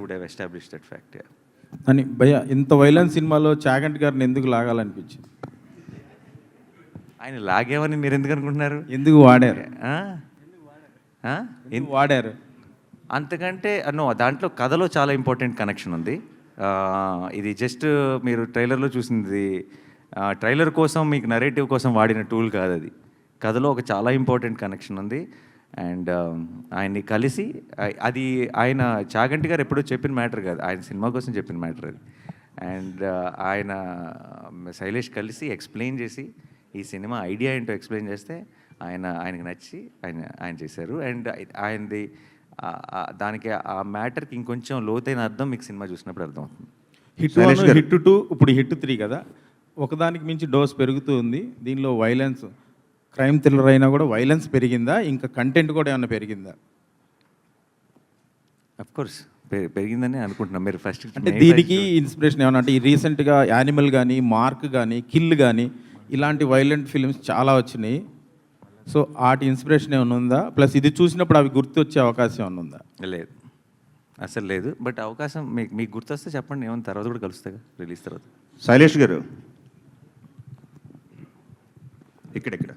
Would have establish that fact అని భయ ఇంత వైలెన్స్ సినిమాలో చాగంటి గారిని ఎందుకు లాగాలనిపించింది? ఆయన లాగేమని మీరు ఎందుకు అనుకుంటున్నారు? ఎందుకు వాడారు? ఎందుకు వాడారు? అంతకంటే నో దాంట్లో కథలో చాలా ఇంపార్టెంట్ కనెక్షన్ ఉంది. ఇది జస్ట్ మీరు ట్రైలర్లో చూసింది ట్రైలర్ కోసం మీకు నరేటివ్ కోసం వాడిన టూల్ కాదు అది. కథలో ఒక చాలా ఇంపార్టెంట్ కనెక్షన్ ఉంది. అండ్ ఆయన్ని కలిసి అది ఆయన చాగంటి గారు ఎప్పుడో చెప్పిన మ్యాటర్ కాదు ఆయన సినిమా కోసం చెప్పిన మ్యాటర్ అది. అండ్ ఆయన శైలేష్ కలిసి ఎక్స్ప్లెయిన్ చేసి ఈ సినిమా ఐడియా ఏంటో ఎక్స్ప్లెయిన్ చేస్తే ఆయన ఆయనకు నచ్చి ఆయన ఆయన చేశారు. అండ్ ఆయనది దానికి ఆ మ్యాటర్కి ఇంకొంచెం లోతైన అర్థం మీకు సినిమా చూసినప్పుడు అర్థమవుతుంది. హిట్ వన్ హిట్ టూ ఇప్పుడు హిట్ త్రీ కదా ఒకదానికి మించి డోస్ పెరుగుతూ ఉంది. దీనిలో వైలెన్స్ క్రైమ్ థ్రిల్లర్ అయినా కూడా వైలెన్స్ పెరిగిందా? ఇంకా కంటెంట్ కూడా ఏమైనా పెరిగిందా? అఫ్ కోర్స్ పెరిగిందని అనుకుంటున్నాం. మీరు ఫస్ట్ అంటే దీనికి ఇన్స్పిరేషన్ ఏమన్నా? అంటే ఈ రీసెంట్గా యానిమల్ కానీ మార్క్ కానీ కిల్ కానీ ఇలాంటి వైలెంట్ ఫిల్మ్స్ చాలా వచ్చినాయి. సో వాటి ఇన్స్పిరేషన్ ఏమైనా ఉందా? ప్లస్ ఇది చూసినప్పుడు అవి గుర్తు వచ్చే అవకాశం ఏమైనా ఉందా? లేదు. అసలు లేదు. బట్ అవకాశం మీకు మీకు గుర్తొస్తే చెప్పండి. ఏమైనా తర్వాత కూడా కలుస్తాగా రిలీజ్ తర్వాత. శైలేష్ గారు. ఇక్కడిక్కడ